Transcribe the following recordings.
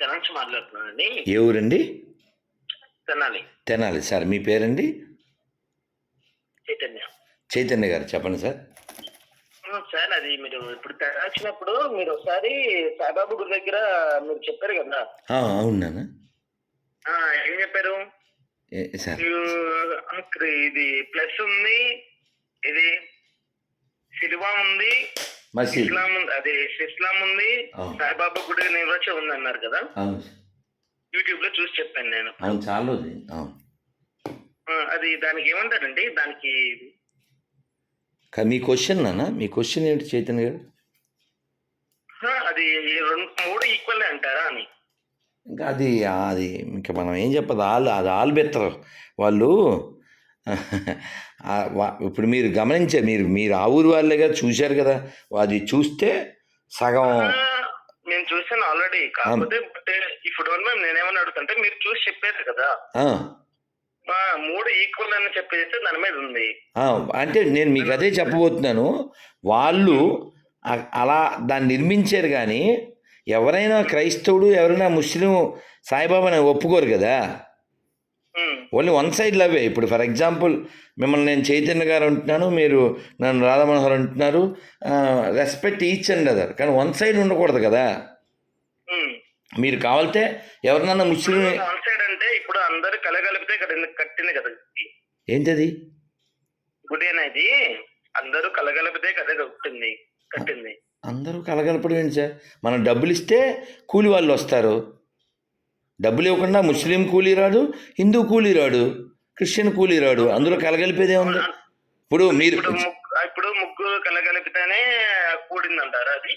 తెనాలి మాట్లాడుతున్నానండి. ఏ ఊరండి తెనాలి. తెనాలి సార్ మీ పేరండి? చైతన్య. చైతన్య గారు చెప్పండి సార్. సార్ అది మీరు ఇప్పుడు వచ్చినప్పుడు మీరు ఒకసారి సాయిబాబా గుడి దగ్గర మీరు చెప్పారు కదా. అవును ఏం చెప్పారు? ఇది ప్లస్ ఉంది ఇది సిల్వా ఉంది మసీద్ ఇస్లాం ఉంది అది ఇస్లాం ఉంది. సాయిబాబా గుడి నిర్వచనం ఉంది అన్నారు కదా. యూట్యూబ్లో చూసి చెప్పాను నేను. అవును చాలా అది దానికి ఏమంటారండి? దానికి మీ క్వశ్చన్ నాన్న మీ క్వశ్చన్ ఏంటి చైతన్య గారు? అది రెండు మూడు ఈక్వల్ అంటారా అని. ఇంకా అది అది ఇంకా మనం ఏం చెప్పదు. ఆల్ అది ఆల్ బెత్తరు. వాళ్ళు ఇప్పుడు మీరు గమనించారు మీరు మీరు ఆ ఊరు వాళ్ళేగా చూశారు కదా? అది చూస్తే సగం నేను చూసాను ఆల్రెడీ కాకపోతే ఇప్పుడు మేము నేనేమని అడుగుతుంటే మీరు చూసి చెప్పారు కదా? మూడు ఈక్వల్ అని చెప్పేసి దాని మీద ఉంది. అంటే నేను మీకు అదే చెప్పబోతున్నాను. వాళ్ళు అలా దాన్ని నిర్మించారు కానీ ఎవరైనా క్రైస్తవుడు ఎవరైనా ముస్లిం సాయిబాబాని ఒప్పుకోరు కదా? ఓన్లీ వన్ సైడ్ లవ్వే. ఇప్పుడు ఫర్ ఎగ్జాంపుల్ మిమ్మల్ని నేను చైతన్య గారు అంటున్నాను మీరు నన్ను రాధామనోహర్ అంటున్నారు రెస్పెక్ట్ ఈచ్ అండ్ అదర్. కానీ వన్ సైడ్ ఉండకూడదు కదా. మీరు కావాలితే ఎవరినన్నా ముస్లిం అంటే ఇప్పుడు అందరు కలగలిపితే కట్టింది కదా. ఏంటది? గుడి అనేది అందరూ కలగలిపితే కదా కట్టింది కట్టింది. అందరూ కలగలపడం ఏంటి సార్? మనం డబ్బులు ఇస్తే కూలి వాళ్ళు వస్తారు. డబ్బులు ఇవ్వకుండా ముస్లిం కూలీ రాడు హిందూ కూలీ రాడు క్రిస్టియన్ కూలీ రాడు అందులో కలగలిపేదే ఉంది ఇప్పుడు మీరు ఇప్పుడు ముగ్గు- ఇప్పుడు ముగ్గురు కలగలిపితేనే కూడింది అంటారా అది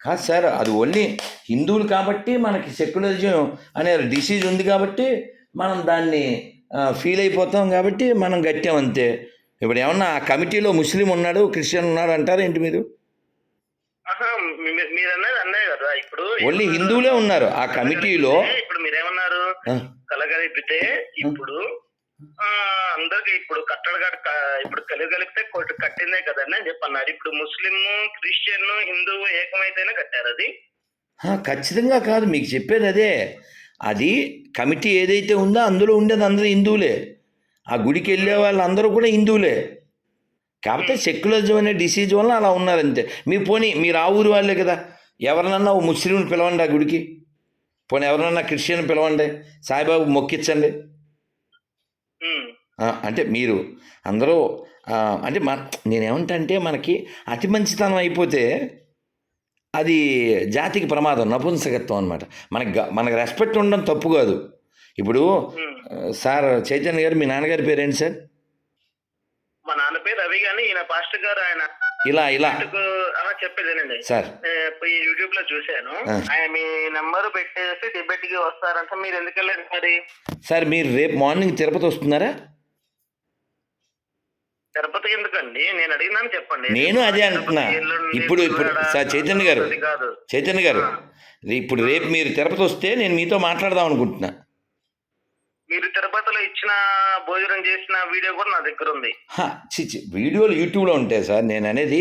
కాదు సార్ అది ఓన్లీ హిందువులు కాబట్టి మనకి సెక్యులరిజం అనే డిసీజ్ ఉంది కాబట్టి మనం దాన్ని ఫీల్ అయిపోతాం కాబట్టి మనం గట్టాం అంతే. ఇప్పుడు ఏమన్నా ఆ కమిటీలో ముస్లిం ఉన్నాడు క్రిస్టియన్ ఉన్నాడు అంటారు ఏంటి మీరు? మీరు అన్నది అన్నే కదా. ఇప్పుడు ఓన్లీ హిందువులే ఉన్నారు. ఆ కమిటీలో ఇప్పుడు మీరేమన్నారు? కలగలిపితే ఇప్పుడు ఆ అందరికి ఇప్పుడు కట్టడ ఇప్పుడు కలగలిపితే కొట్టు- కట్టిందే కదండి అని చెప్పి అన్నారు ఇప్పుడు ముస్లిం క్రిస్టియన్ హిందువు ఏకమైతేనే కట్టారు అది? ఖచ్చితంగా కాదు. మీకు చెప్పేది అదే. అది కమిటీ ఏదైతే ఉందో అందులో ఉండేది అందరూ హిందువులే. ఆ గుడికి వెళ్ళే వాళ్ళందరూ కూడా హిందువులే. కాకపోతే సెక్యులరిజం అనే డిసీజ్ వల్ల అలా ఉన్నారంతే. మీ పోనీ మీరు ఆ ఊరు వాళ్ళే కదా. ఎవరినన్నా ఓ ముస్లింని పిలవండి ఆ గుడికి. పోనీ ఎవరినన్నా క్రిస్టియన్ పిలవండి. సాయిబాబు మొక్కించండి. అంటే మీరు అందరూ అంటే మన నేనేమంటా అంటే మనకి అతి మంచితనం అయిపోతే అది జాతికి ప్రమాదం నపుంసకత్వం అనమాట మనకి మనకి రెస్పెక్ట్ ఉండడం తప్పు కాదు. ఇప్పుడు సార్ చైతన్య గారు మీ నాన్నగారి పేరేంటి సార్? మా నాన్న పేరు రవి గాని ఈయన పాస్టర్ గారు ఆయన. ఇలా ఇలా. అలా చెప్పేదేనండి. సార్. ఈ యూట్యూబ్లో చూశాను. ఆయన మీ నెంబర్ పెట్టేసి డిబేట్కి వస్తారంట. మీరు ఎందుకు వెళ్ళారు మరి? సార్ మీరు రేపు మార్నింగ్ తిరుపతి వస్తున్నారా? తిరుపతి ఎందుకండి? నేను అడిగినాను చెప్పండి. నేను అదే అంటున్నా. ఇప్పుడు- ఇప్పుడు సార్ చైతన్య గారు. చైతన్య గారు ఇప్పుడు రేపు మీరు తిరుపతి వస్తే నేను మీతో మాట్లాడదాం అనుకుంటున్నా. మీరు తిరుపతిలో ఇచ్చిన భోజనం చేసిన వీడియో కూడా నా దగ్గర ఉంది. హా, చి చి, వీడియోలు యూట్యూబ్లో ఉంటాయి సార్. నేను అనేది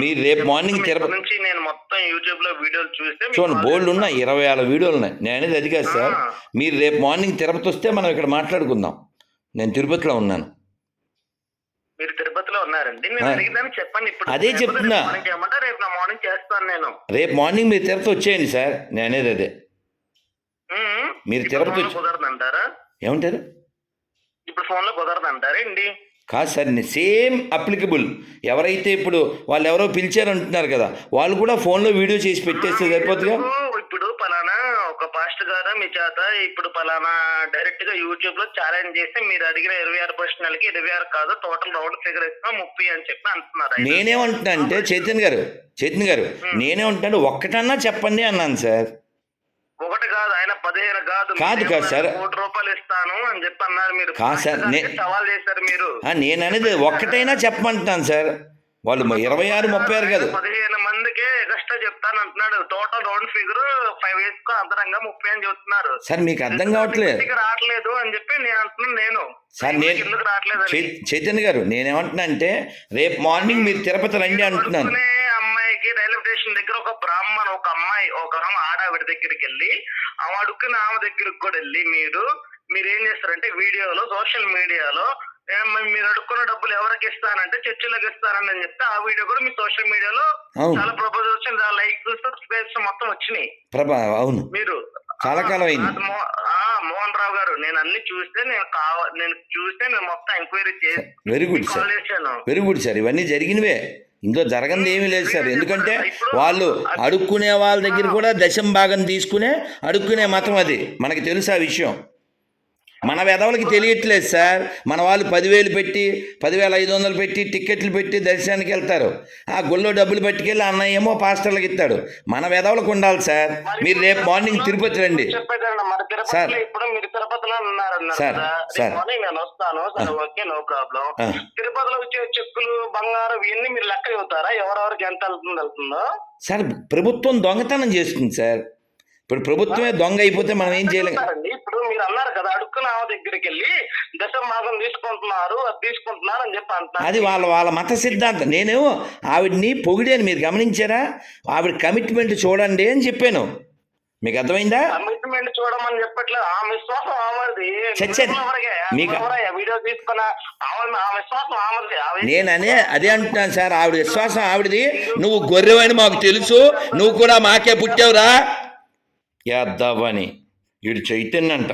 మీరు రేపు మార్నింగ్ తిరుపతి నుంచి నేను మొత్తం యూట్యూబ్లో వీడియోలు చూస్తే చూడండి బోల్డ్ ఉన్నాయి. ఇరవై ఆరు వీడియోలు ఉన్నాయి. నేను అనేది అది కాదు సార్. మీరు రేపు మార్నింగ్ తిరుపతి వస్తే మనం ఇక్కడ మాట్లాడుకుందాం. నేను తిరుపతిలో ఉన్నాను. మీరు తిరుపతిలో ఉన్నారండి. నేను చెప్పండి. ఇప్పుడు అదే చెప్తున్నా. రేపు మార్నింగ్ నా చేస్తాను నేను. రేపు మార్నింగ్ మీరు తిరుపతి వచ్చేయండి సార్. నేను అనేది అదే. మీరు తిరుపతి కుదరదంటారా? ఏమంటారు? ఇప్పుడు ఫోన్లో కుదరదంటారా ఏంటి? కాదు సార్ సేమ్ అప్లికబుల్. ఎవరైతే ఇప్పుడు వాళ్ళు ఎవరో పిలిచారు అంటున్నారు కదా వాళ్ళు కూడా ఫోన్లో వీడియో చేసి పెట్టేస్తే సరిపోతుందిగా? ఇప్పుడు పలానా ఒక పాస్ట్ గారు మీ చేత ఇప్పుడు పలానా డైరెక్ట్గా యూట్యూబ్లో ఛాలెంజ్ చేస్తే మీరు అడిగిన ఇరవై ఆరు ప్రశ్నలకి ఇరవై ఆరు కాదు టోటల్ రౌండ్ ఫిగర్ ఇస్తున్నా ముప్పై అని చెప్పి అంటున్నారు. నేనేమంటున్నా అంటే చైతన్య గారు చైతన్య గారు నేనేమంటున్నాను ఒక్కటన్నా చెప్పండి అన్నాను సార్. పదిహేను కాదు. కాదు కాదు సార్. కోటి రూపాయలు ఇస్తాను అని చెప్పి అన్నారు మీరు. కాదు సార్, సవాల్ చేశారు మీరు. నేను అనేది ఒక్కటైనా చెప్పమంటున్నాను సార్. వాళ్ళు ఇరవై ఆరు ముప్పై ఆరు కాదు. పదిహేను మందికే ఎక్స్ట్రా చెప్తాను అంటున్నాడు. టోటల్ రౌండ్ ఫిగర్ ఫైవ్ ఇయర్స్కు అంతరంగా ముప్పై అని చెప్తున్నారు. సార్ మీకు అర్థం కావట్లేదు. రావట్లేదు అని చెప్పి నేను అంటున్నాను నేను. సార్ నేను చైతన్య గారు నేనేమంటున్నా అంటే రేపు మార్నింగ్ మీరు తిరుపతి రండి అంటున్నాను. అమ్మాయికి రైల్వే స్టేషన్ దగ్గర ఒక బ్రాహ్మణ ఒక అమ్మాయి ఒక ఆడావిడ దగ్గరికి వెళ్ళి ఆమె అడుక్కున్న ఆమె దగ్గరికి కూడా వెళ్ళి మీరు మీరు ఏం చేస్తారంటే వీడియోలో సోషల్ మీడియాలో "ఏ, మరి అడుక్కున్న డబ్బులు ఎవరికి ఇస్తానంటే చర్చిలకు ఇస్తానని చెప్తే ఆ వీడియో కూడా మీ సోషల్ మీడియాలో. చాలా ప్రపోజల్ వచ్చింది లైక్స్ సబ్స్క్రైబ్స్ మొత్తం వచ్చినాయి. ప్రభా అవును. మీరు చాలా కాలం. ఆ, ఆ, మోహన్ రావు గారు నేను అన్ని చూస్తే నేను కావ నేను చూస్తే నేను మొత్తం ఎంక్వైరీ చేసి very good sir very good sir ఇవన్నీ జరిగినవే. ఇందులో జరగంది ఏమీ లేదు సార్. ఎందుకంటే వాళ్ళు అడుక్కునే వాళ్ళ దగ్గర కూడా దశం భాగం తీసుకునే అడుక్కునే మతం అది. మనకి తెలుసు ఆ విషయం. మన వెధవలకి తెలియట్లేదు సార్. మన వాళ్ళు పదివేలు పెట్టి పదివేల ఐదు వందలు పెట్టి టిక్కెట్లు పెట్టి దర్శనానికి వెళ్తారు. ఆ గుళ్ళో డబ్బులు పట్టుకెళ్ళి అన్నయ్య ఏమో పాస్టర్లకు ఇస్తాడు. మన వెధవలకు ఉండాలి సార్. మీరు రేపు మార్నింగ్ తిరుపతి రండి. సార్. Sir, sir. నేను వస్తాను. సరే ఓకే నో ప్రాబ్లం. తిరుపతిలో వచ్చే చెక్కులు బంగారం ఇవన్నీ మీరు లెక్క ఎవరెవరికి ఎంత వెళ్తుందో? సార్ ప్రభుత్వం దొంగతనం చేస్తుంది సార్. ఇప్పుడు ప్రభుత్వమే దొంగ అయిపోతే మనం ఏం చేయలేం. ఇప్పుడు మీరు అన్నారు కదా అడుక్కున్న ఆమె దగ్గరికి వెళ్ళి దశం భాగం తీసుకుంటున్నారు అది తీసుకుంటున్నారు అని చెప్పి అంటున్నారు. అది వాళ్ళ వాళ్ళ మత సిద్ధాంతం. నేను ఆవిడ్ని పొగిడాను మీరు గమనించారా? ఆవిడ కమిట్మెంట్ చూడండి అని చెప్పాను. మీకు అర్థమైందా? కమిట్మెంట్ చూడమని చెప్పట్లేదు. ఆ విశ్వాసం ఆమెది. చచ్చే. ఎవరికే? మీకు-? వీడియో తీసుకున్న ఆమె ఆ విశ్వాసం ఆమెది. నేను అనే అదే అంటున్నాను సార్. ఆవిడ విశ్వాసం ఆవిడది. నువ్వు గొర్రెవని మాకు తెలుసు. నువ్వు కూడా మాకే పుట్టావురా. వేద్దావని వీడు చైతన్య అంట